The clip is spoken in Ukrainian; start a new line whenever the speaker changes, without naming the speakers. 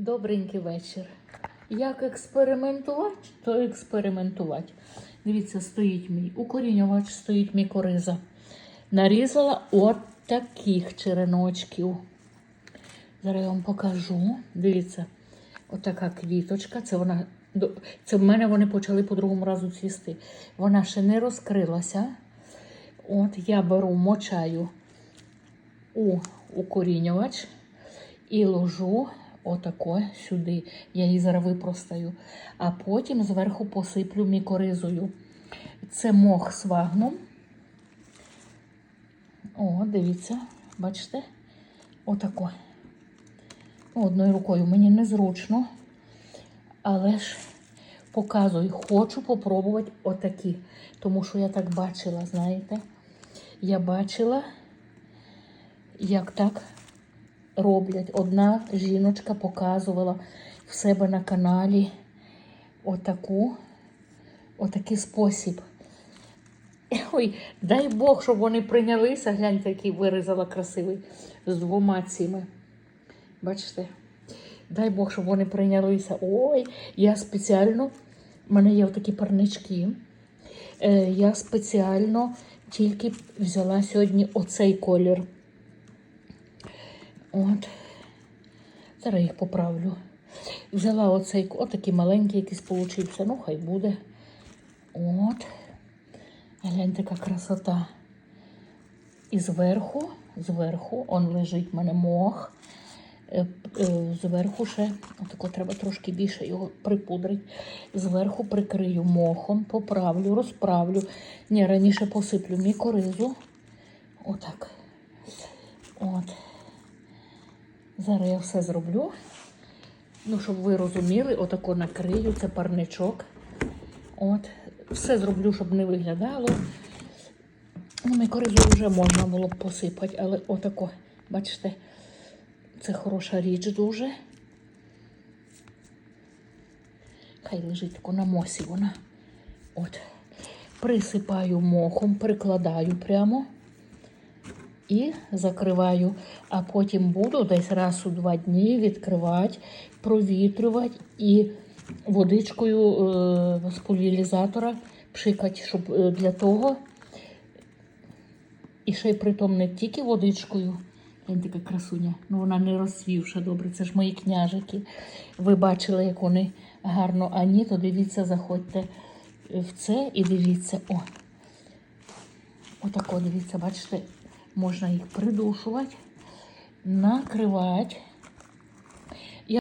Добренький вечір. Як експериментувати, то експериментувати. Дивіться, стоїть мій укорінювач, стоїть мікориза. Нарізала от таких череночків. Зараз я вам покажу. Дивіться, отака квіточка. Це вона. Це в мене вони почали по другому разу цвісти. Вона ще не розкрилася. От я беру, мочаю у укорінювач і ложу отако сюди. Я її зараз випростаю. А потім зверху посиплю мікоризою. Це мох свагнум. О, дивіться, бачите? Отако. Ну, Одною рукою мені незручно, але ж показую, хочу попробувати отакі. Тому що я так бачила, знаєте? Я бачила, як так роблять. Одна жіночка показувала в себе на каналі отаку, отакий спосіб. Ой, дай Бог, щоб вони прийнялися. Гляньте, який вирізала красивий з двома цими. Бачите? Дай Бог, щоб вони прийнялися. Ой, я спеціально, в мене є такі парнички. Е, я спеціально тільки взяла сьогодні оцей колір. От. Зараз їх поправлю. Взяла оцей, отакий маленький якийсь получився. Ну, хай буде. От. Гляньте, яка красота. І зверху, зверху, он лежить в мене мох. Е, е, Зверху ще, отако треба трошки більше його припудрити. Зверху прикрию мохом, поправлю, розправлю. Ні, раніше посиплю мікоризу. Отак. От. Зараз я все зроблю. Ну, щоб ви розуміли, отако накрию, це парничок. От. Все зроблю, щоб не виглядало. Ну, мікоризу вже можна було б посипати, але отако, бачите, це хороша річ дуже. Хай лежить тако на мосі вона. От. Присипаю мохом, прикладаю прямо і закриваю. А потім буду десь раз у два дні відкривати, провітрювати і водичкою е, з пульверізатора пшикати, щоб е, для того. І ще й притом не тільки водичкою. Глянь, така красуня. Ну вона не розсвівша добре. Це ж мої княжики. Ви бачили, як вони гарно. А ні, то дивіться, заходьте в це і дивіться. О. Отако, дивіться, бачите, можна їх придушувати, накривати.